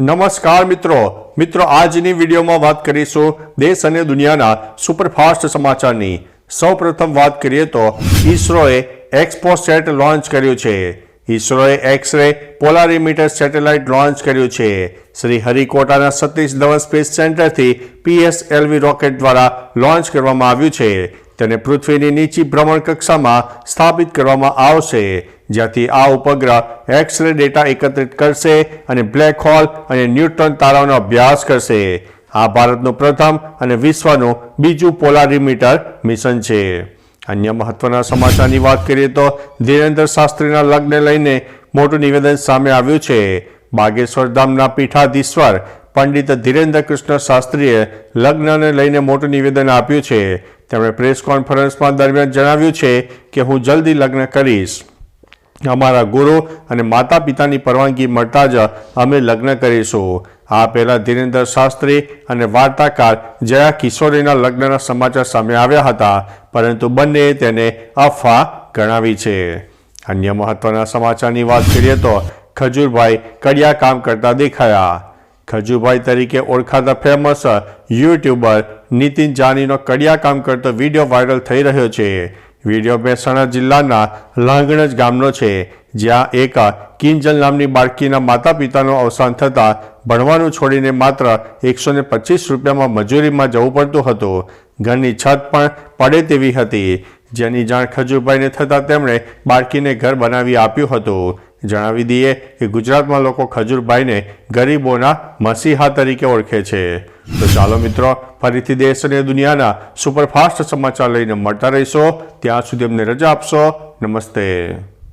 નમસ્કાર મિત્રો. મિત્રો, આજની વિડીયોમાં વાત કરીશું દેશ અને દુનિયાના સુપરફાસ્ટ સમાચારની. સૌપ્રથમ વાત કરીએ તો ઈસરોએ એક્સપોસેટ લોન્ચ કર્યું છે. ઈસરોએ એક્સ-રે પોલારીમીટર સેટેલાઇટ લોન્ચ કર્યું છે. શ્રી હરિકોટાના સતીશ ધવન સ્પેસ સેન્ટરથી પીએસએલવી રોકેટ દ્વારા લોન્ચ કરવામાં આવ્યું છે. તેને પૃથ્વીની નીચી ભ્રમણ કક્ષામાં સ્થાપિત કરવામાં આવશે, જ્યાંથી આ ઉપગ્રહ એક્સ-રે ડેટા એકત્રિત કરશે અને બ્લેક હોલ અને ન્યુટ્રોન તારાઓનો અભ્યાસ કરશે. આ ભારતનું પ્રથમ અને વિશ્વનું બીજું પોલારીમીટર મિશન છે. અન્ય મહત્વના સમાચારની વાત કરીએ તો ધીરેન્દ્ર શાસ્ત્રીના લગ્ન લઈને મોટું નિવેદન સામે આવ્યું છે. બાગેશ્વર ધામના પીઠાધીશ્વર પંડિત ધીરેન્દ્ર કૃષ્ણ શાસ્ત્રીએ લગ્નને લઈને મોટું નિવેદન આપ્યું છે. તેમણે પ્રેસ કોન્ફરન્સમાં દરમિયાન જણાવ્યું છે કે હું જલ્દી લગ્ન કરીશ. અમારા ગુરુ અને માતા પિતાની પરવાનગી મળતા જ અમે લગ્ન કરીશું. આ પહેલાં ધીરેન્દ્ર શાસ્ત્રી અને વાર્તાકાર જયા કિશોરીના લગ્નના સમાચાર સામે આવ્યા હતા, પરંતુ બંને તેને અફવા ગણાવી છે. અન્ય મહત્વના સમાચારની વાત કરીએ તો ખજૂરભાઈ કડિયા કામ કરતા દેખાયા. ખજુભાઈ તરીકે ઓળખાતા ફેમસ યુટ્યુબર નીતિન જાનીનો કડિયા કામ કરતો વીડિયો વાયરલ થઈ રહ્યો છે. વીડિયો મહેસાણા જિલ્લાના લાંગણજ ગામનો છે. જ્યાં એક કિંજલ નામની બાળકીના માતા પિતાનું અવસાન થતાં ભણવાનું છોડીને માત્ર એકસો ને પચીસ રૂપિયામાં મજૂરીમાં જવું પડતું હતું. ઘરની છત પણ પડે તેવી હતી. જેની જાણ ખજુભાઈને થતાં તેમણે બાળકીને ઘર બનાવી આપ્યું હતું. જણાવી દઈએ કે ગુજરાતમાં લોકો ખજૂરભાઈને ગરીબોના મસીહા તરીકે ઓળખે છે. તો ચાલો મિત્રો, ફરીથી દેશ અને દુનિયાના સુપરફાસ્ટ સમાચાર લઈને મળતા રહીશો. ત્યાં સુધી અમને રજા આપશો. નમસ્તે.